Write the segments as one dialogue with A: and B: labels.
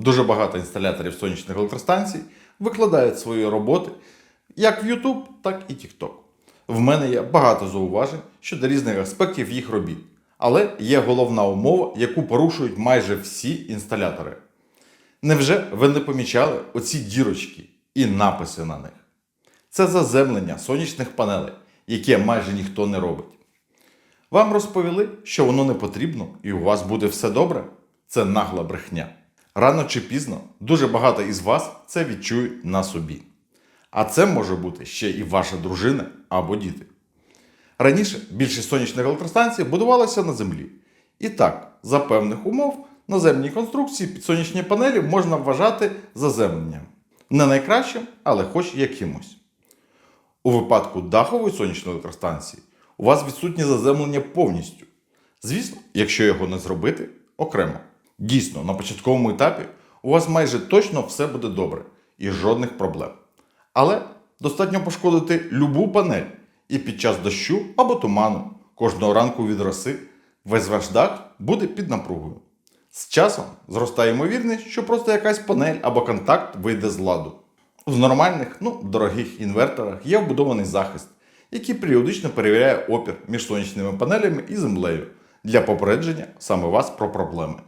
A: Дуже багато інсталяторів сонячних електростанцій викладають свої роботи як в YouTube, так і TikTok. В мене є багато зауважень щодо різних аспектів їх робіт. Але є головна умова, яку порушують майже всі інсталятори. Невже ви не помічали оці дірочки і написи на них? Це заземлення сонячних панелей, яке майже ніхто не робить. Вам розповіли, що воно не потрібно і у вас буде все добре? Це нагла брехня. Рано чи пізно дуже багато із вас це відчують на собі. А це може бути ще і ваша дружина або діти. Раніше більшість сонячних електростанцій будувалося на землі. І так, за певних умов, наземні конструкції під сонячні панелі можна вважати заземленням. Не найкращим, але хоч якимось. У випадку дахової сонячної електростанції у вас відсутнє заземлення повністю. Звісно, якщо його не зробити окремо. Дійсно, на початковому етапі у вас майже точно все буде добре і жодних проблем. Але достатньо пошкодити любу панель, і під час дощу або туману кожного ранку від роси весь ваш дах буде під напругою. З часом зростає ймовірність, що просто якась панель або контакт вийде з ладу. В нормальних, ну, дорогих інверторах є вбудований захист, який періодично перевіряє опір між сонячними панелями і землею для попередження саме вас про проблеми.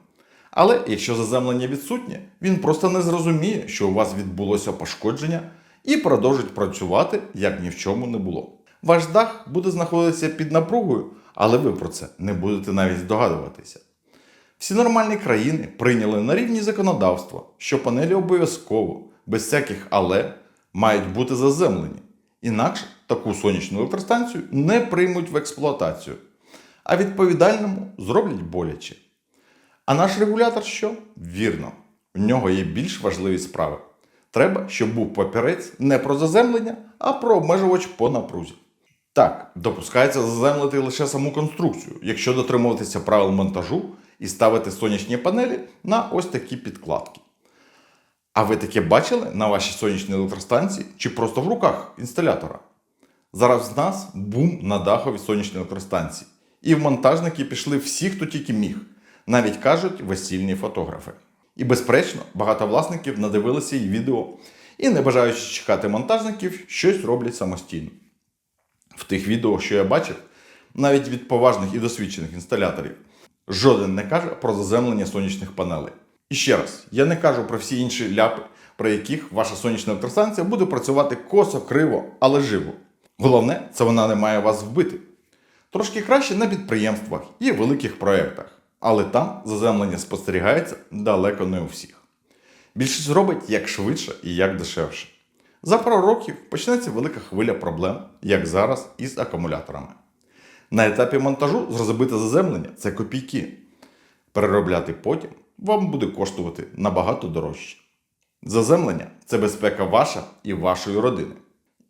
A: Але якщо заземлення відсутнє, він просто не зрозуміє, що у вас відбулося пошкодження і продовжить працювати, як ні в чому не було. Ваш дах буде знаходитися під напругою, але ви про це не будете навіть здогадуватися. Всі нормальні країни прийняли на рівні законодавства, що панелі обов'язково, без всяких але, мають бути заземлені. Інакше таку сонячну електростанцію не приймуть в експлуатацію, а відповідальному зроблять боляче. А наш регулятор що? Вірно, в нього є більш важливі справи. Треба, щоб був папірець не про заземлення, а про обмежувач по напрузі. Так, допускається заземлити лише саму конструкцію, якщо дотримуватися правил монтажу і ставити сонячні панелі на ось такі підкладки. А ви таке бачили на вашій сонячній електростанції чи просто в руках інсталятора? Зараз в нас бум на дахові сонячні електростанції. І в монтажники пішли всі, хто тільки міг, навіть кажуть весільні фотографи. І безперечно, багато власників надивилися і відео, і, не бажаючи чекати монтажників, щось роблять самостійно. В тих відео, що я бачив, навіть від поважних і досвідчених інсталяторів, жоден не каже про заземлення сонячних панелей. І ще раз, я не кажу про всі інші ляпи, про яких ваша сонячна електростанція буде працювати косо, криво, але живо. Головне, це вона не має вас вбити. Трошки краще на підприємствах і великих проєктах, але там заземлення спостерігається далеко не у всіх. Більшість зробить як швидше і як дешевше. За пару років почнеться велика хвиля проблем, як зараз із акумуляторами. На етапі монтажу зробити заземлення це копійки. Переробляти потім вам буде коштувати набагато дорожче. Заземлення це безпека ваша і вашої родини.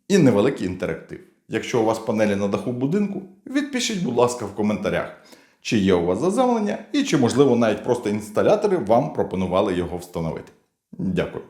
A: І невеликий інтерактив. Якщо у вас панелі на даху будинку, відпишіть, будь ласка, в коментарях, чи є у вас заземлення і чи, можливо, навіть просто інсталятори вам пропонували його встановити. Дякую.